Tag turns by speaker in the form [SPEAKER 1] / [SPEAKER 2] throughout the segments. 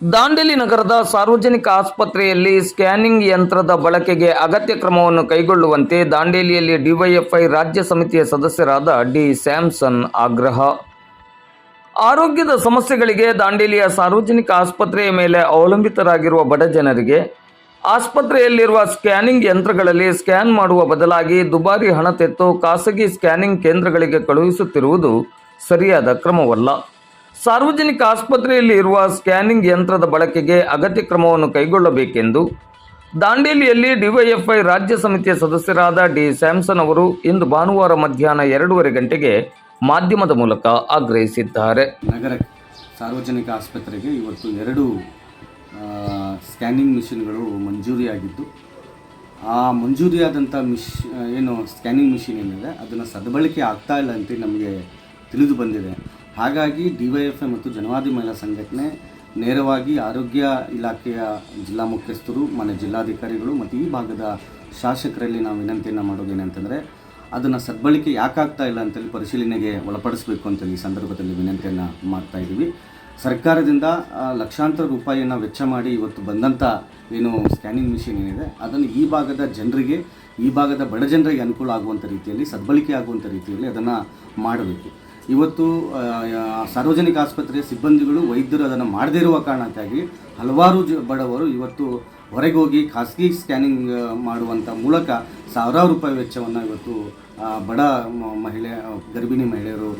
[SPEAKER 1] ದಾಂಡೇಲಿ ನಗರದ ಸಾರ್ವಜನಿಕ ಆಸ್ಪತ್ರೆಯಲ್ಲಿ ಸ್ಕ್ಯಾನಿಂಗ್ ಯಂತ್ರದ ಬಳಕೆಗೆ ಅಗತ್ಯ ಕ್ರಮವನ್ನು ಕೈಗೊಳ್ಳುವಂತೆ ದಾಂಡೇಲಿಯಲ್ಲಿ ಡಿವೈಎಫ್ಐ ರಾಜ್ಯ ಸಮಿತಿಯ ಸದಸ್ಯರಾದ ಡಿ ಸ್ಯಾಮ್ಸನ್ ಆಗ್ರಹ. ಆರೋಗ್ಯದ ಸಮಸ್ಯೆಗಳಿಗೆ ದಾಂಡೇಲಿಯ ಸಾರ್ವಜನಿಕ ಆಸ್ಪತ್ರೆಯ ಮೇಲೆ ಅವಲಂಬಿತರಾಗಿರುವ ಬಡ ಜನರಿಗೆ ಆಸ್ಪತ್ರೆಯಲ್ಲಿರುವ ಸ್ಕ್ಯಾನಿಂಗ್ ಯಂತ್ರಗಳಲ್ಲಿ ಸ್ಕ್ಯಾನ್ ಮಾಡುವ ಬದಲಾಗಿ ದುಬಾರಿ ಹಣ ತೆತ್ತು ಖಾಸಗಿ ಸ್ಕ್ಯಾನಿಂಗ್ ಕೇಂದ್ರಗಳಿಗೆ ಕಳುಹಿಸುತ್ತಿರುವುದು ಸರಿಯಾದ ಕ್ರಮವಲ್ಲ. ಸಾರ್ವಜನಿಕ ಆಸ್ಪತ್ರೆಯಲ್ಲಿ ಇರುವ ಸ್ಕ್ಯಾನಿಂಗ್ ಯಂತ್ರದ ಬಳಕೆಗೆ ಅಗತ್ಯ ಕ್ರಮವನ್ನು ಕೈಗೊಳ್ಳಬೇಕೆಂದು ದಾಂಡೇಲಿಯಲ್ಲಿ ಡಿವೈಎಫ್ಐ ರಾಜ್ಯ ಸಮಿತಿಯ ಸದಸ್ಯರಾದ ಡಿ ಸ್ಯಾಮ್ಸನ್ ಅವರು ಇಂದು ಭಾನುವಾರ ಮಧ್ಯಾಹ್ನ ಎರಡೂವರೆ ಗಂಟೆಗೆ ಮಾಧ್ಯಮದ ಮೂಲಕ ಆಗ್ರಹಿಸಿದ್ದಾರೆ.
[SPEAKER 2] ನಗರ ಸಾರ್ವಜನಿಕ ಆಸ್ಪತ್ರೆಗೆ ಇವತ್ತು ಎರಡು ಸ್ಕ್ಯಾನಿಂಗ್ ಮಿಷಿನ್ಗಳು ಮಂಜೂರಿಯಾಗಿದ್ದು, ಆ ಮಂಜೂರಿಯಾದಂಥ ಮಿಷ್, ಏನು ಸ್ಕ್ಯಾನಿಂಗ್ ಮಿಷಿನ್ ಏನಿದೆ, ಅದನ್ನು ಸದ್ಬಳಕೆ ಆಗ್ತಾ ಇಲ್ಲ ಅಂತ ನಮಗೆ ತಿಳಿದು ಬಂದಿದೆ. ಹಾಗಾಗಿ ಡಿ ಮತ್ತು ಜನವಾದಿ ಮಹಿಳಾ ಸಂಘಟನೆ ನೇರವಾಗಿ ಆರೋಗ್ಯ ಇಲಾಖೆಯ ಜಿಲ್ಲಾ ಮುಖ್ಯಸ್ಥರು ಮನೆ ಜಿಲ್ಲಾಧಿಕಾರಿಗಳು ಮತ್ತು ಈ ಭಾಗದ ಶಾಸಕರಲ್ಲಿ ನಾವು ವಿನಂತಿಯನ್ನು ಮಾಡೋದೇನೆಂತಂದರೆ ಅದನ್ನು ಸದ್ಬಳಕೆ ಯಾಕಾಗ್ತಾ ಇಲ್ಲ ಅಂತೇಳಿ ಪರಿಶೀಲನೆಗೆ ಒಳಪಡಿಸಬೇಕು ಅಂತೇಳಿ ಈ ಸಂದರ್ಭದಲ್ಲಿ ವಿನಂತಿಯನ್ನು ಮಾಡ್ತಾ ಇದ್ದೀವಿ. ಸರ್ಕಾರದಿಂದ ಲಕ್ಷಾಂತರ ರೂಪಾಯಿಯನ್ನು ವೆಚ್ಚ ಮಾಡಿ ಇವತ್ತು ಬಂದಂಥ ಏನು ಸ್ಕ್ಯಾನಿಂಗ್ ಮಿಷಿನ್ ಏನಿದೆ, ಅದನ್ನು ಈ ಭಾಗದ ಜನರಿಗೆ, ಈ ಭಾಗದ ಬಡ ಜನರಿಗೆ ಅನುಕೂಲ ಆಗುವಂಥ ರೀತಿಯಲ್ಲಿ, ಸದ್ಬಳಕೆ ಆಗುವಂಥ ರೀತಿಯಲ್ಲಿ ಅದನ್ನು ಮಾಡಬೇಕು. ಇವತ್ತು ಸಾರ್ವಜನಿಕ ಆಸ್ಪತ್ರೆಯ ಸಿಬ್ಬಂದಿಗಳು ವೈದ್ಯರು ಅದನ್ನು ಮಾಡದೇ ಇರುವ ಕಾರಣಕ್ಕಾಗಿ ಹಲವಾರು ಬಡವರು ಇವತ್ತು ಹೊರಗೆ ಹೋಗಿ ಖಾಸಗಿ ಸ್ಕ್ಯಾನಿಂಗ್ ಮಾಡುವಂಥ ಮೂಲಕ ಸಾವಿರಾರು ರೂಪಾಯಿ ವೆಚ್ಚವನ್ನು ಇವತ್ತು ಬಡ ಮಹಿಳೆ, ಗರ್ಭಿಣಿ ಮಹಿಳೆಯರು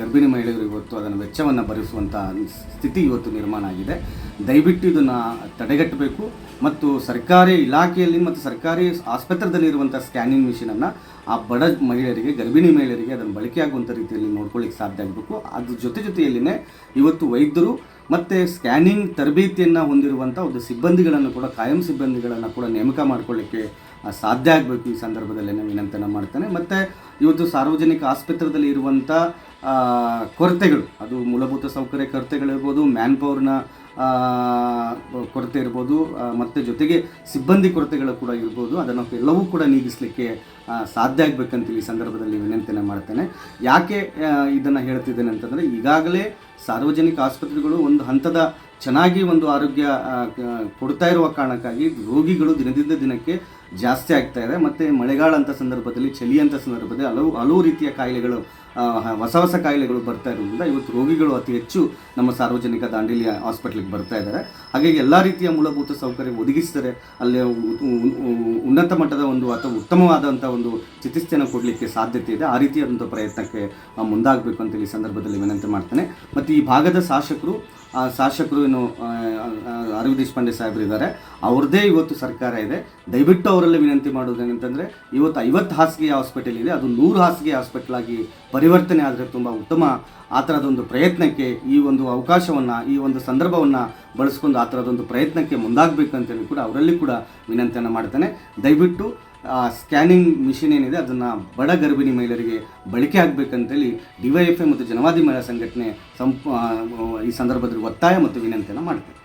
[SPEAKER 2] ಗರ್ಭಿಣಿ ಮಹಿಳೆಯರು ಇವತ್ತು ಅದನ್ನು ವೆಚ್ಚವನ್ನು ಭರಿಸುವಂಥ ಸ್ಥಿತಿ ಇವತ್ತು ನಿರ್ಮಾಣ ಆಗಿದೆ. ದಯವಿಟ್ಟು ಇದನ್ನು ತಡೆಗಟ್ಟಬೇಕು ಮತ್ತು ಸರ್ಕಾರಿ ಇಲಾಖೆಯಲ್ಲಿ ಮತ್ತು ಸರ್ಕಾರಿ ಆಸ್ಪತ್ರೆದಲ್ಲಿರುವಂಥ ಸ್ಕ್ಯಾನಿಂಗ್ ಮಿಷಿನನ್ನು ಆ ಬಡ ಮಹಿಳೆಯರಿಗೆ, ಗರ್ಭಿಣಿ ಮಹಿಳೆಯರಿಗೆ ಅದನ್ನು ಬಳಕೆಯಾಗುವಂಥ ರೀತಿಯಲ್ಲಿ ನೋಡ್ಕೊಳ್ಳಿಕ್ಕೆ ಸಾಧ್ಯ ಆಗಬೇಕು. ಅದ್ರ ಜೊತೆ ಜೊತೆಯಲ್ಲಿನೇ ಇವತ್ತು ವೈದ್ಯರು ಮತ್ತು ಸ್ಕ್ಯಾನಿಂಗ್ ತರಬೇತಿಯನ್ನು ಹೊಂದಿರುವಂಥ ಒಂದು ಸಿಬ್ಬಂದಿಗಳನ್ನು ಕೂಡ, ಕಾಯಂ ಸಿಬ್ಬಂದಿಗಳನ್ನು ಕೂಡ ನೇಮಕ ಮಾಡಿಕೊಳ್ಳಿಕ್ಕೆ ಸಾಧ್ಯ ಆಗಬೇಕು ಈ ಸಂದರ್ಭದಲ್ಲಿ ನಾನು ವಿನಂತನ ಮಾಡ್ತೇನೆ. ಮತ್ತು ಇವತ್ತು ಸಾರ್ವಜನಿಕ ಆಸ್ಪತ್ರೆಯಲ್ಲಿ ಇರುವಂಥ ಕೊರತೆಗಳು, ಅದು ಮೂಲಭೂತ ಸೌಕರ್ಯ ಕೊರತೆಗಳಿರ್ಬೋದು ಮ್ಯಾನ್ ಪವರ್ನ ಕೊರತೆ ಇರ್ಬೋದು ಮತ್ತು ಜೊತೆಗೆ ಸಿಬ್ಬಂದಿ ಕೊರತೆಗಳು ಕೂಡ ಇರ್ಬೋದು, ಅದನ್ನು ಎಲ್ಲವೂ ಕೂಡ ನೀಗಿಸಲಿಕ್ಕೆ ಸಾಧ್ಯ ಆಗಬೇಕಂತೇಳಿ ಈ ಸಂದರ್ಭದಲ್ಲಿ ವಿನಂತಿಯನ್ನು ಮಾಡ್ತೇನೆ. ಯಾಕೆ ಇದನ್ನು ಹೇಳ್ತಿದ್ದೇನೆ ಅಂತಂದರೆ, ಈಗಾಗಲೇ ಸಾರ್ವಜನಿಕ ಆಸ್ಪತ್ರೆಗಳು ಒಂದು ಹಂತದ ಚೆನ್ನಾಗಿ ಒಂದು ಆರೋಗ್ಯ ಕೊಡ್ತಾ ಇರುವ ಕಾರಣಕ್ಕಾಗಿ ರೋಗಿಗಳು ದಿನದಿಂದ ದಿನಕ್ಕೆ ಜಾಸ್ತಿ ಆಗ್ತಾ ಇದೆ. ಮತ್ತು ಮಳೆಗಾಲ ಅಂತ ಸಂದರ್ಭದಲ್ಲಿ, ಚಳಿ ಅಂತ ಸಂದರ್ಭದಲ್ಲಿ ಹಲವು ಹಲವು ರೀತಿಯ ಕಾಯಿಲೆಗಳು ಹೊಸ ಹೊಸ ಕಾಯಿಲೆಗಳು ಬರ್ತಾ ಇರೋದ್ರಿಂದ ಇವತ್ತು ರೋಗಿಗಳು ಅತಿ ಹೆಚ್ಚು ನಮ್ಮ ಸಾರ್ವಜನಿಕ ದಾಂಡೇಲಿ ಹಾಸ್ಪಿಟ್ಲಿಗೆ ಬರ್ತಾ ಇದ್ದಾರೆ. ಹಾಗಾಗಿ ಎಲ್ಲ ರೀತಿಯ ಮೂಲಭೂತ ಸೌಕರ್ಯ ಒದಗಿಸಿದರೆ ಅಲ್ಲಿ ಉನ್ನತ ಮಟ್ಟದ ಒಂದು ಅಥವಾ ಉತ್ತಮವಾದಂಥ ಒಂದು ಚಿಕಿತ್ಸೆಯನ್ನು ಕೊಡಲಿಕ್ಕೆ ಸಾಧ್ಯತೆ ಇದೆ. ಆ ರೀತಿಯಾದಂಥ ಪ್ರಯತ್ನಕ್ಕೆ ಮುಂದಾಗಬೇಕು ಅಂತೇಳಿ ಸಂದರ್ಭದಲ್ಲಿ ವಿನಂತಿ ಮಾಡ್ತೇನೆ. ಮತ್ತು ಈ ಭಾಗದ ಶಾಸಕರು ಶಾಸಕರು ಏನು ಅರವಿಂದ್ ದೇಶಪಾಂಡೆ ಸಾಹೇಬರು ಇದ್ದಾರೆ ಅವ್ರದ್ದೇ ಇವತ್ತು ಸರ್ಕಾರ ಇದೆ. ದಯವಿಟ್ಟು ಅವರಲ್ಲಿ ವಿನಂತಿ ಮಾಡೋದೇನಂತಂದರೆ ಇವತ್ತು ಐವತ್ತು ಹಾಸಿಗೆ ಹಾಸ್ಪಿಟಲ್ ಇದೆ. ಅದು ನೂರು ಹಾಸಿಗೆ ಹಾಸ್ಪಿಟಲ್ ಆಗಿ ಪರಿವರ್ತನೆ ಆದರೆ ತುಂಬ ಉತ್ತಮ, ಆ ಥರದೊಂದು ಪ್ರಯತ್ನಕ್ಕೆ ಈ ಒಂದು ಅವಕಾಶವನ್ನು, ಈ ಒಂದು ಸಂದರ್ಭವನ್ನು ಬಳಸ್ಕೊಂಡು ಆ ಥರದೊಂದು ಪ್ರಯತ್ನಕ್ಕೆ ಮುಂದಾಗಬೇಕಂತೇಳಿ ಕೂಡ ಅವರಲ್ಲಿ ಕೂಡ ವಿನಂತಿಯನ್ನು ಮಾಡ್ತೇನೆ. ದಯವಿಟ್ಟು ಸ್ಕ್ಯಾನಿಂಗ್ ಮಿಷಿನ್ ಏನಿದೆ, ಅದನ್ನು ಬಡ ಗರ್ಭಿಣಿ ಮಹಿಳೆಯರಿಗೆ ಬಳಕೆ ಆಗಬೇಕಂತೇಳಿ ಡಿ ವೈ ಎಫ್ ಮತ್ತು ಜನವಾದಿ ಮಹಿಳಾ ಸಂಘಟನೆ ಸಂಪ್ ಈ ಸಂದರ್ಭದಲ್ಲಿ ಒತ್ತಾಯ ಮತ್ತು ವಿನಂತಿಯನ್ನು ಮಾಡ್ತೇನೆ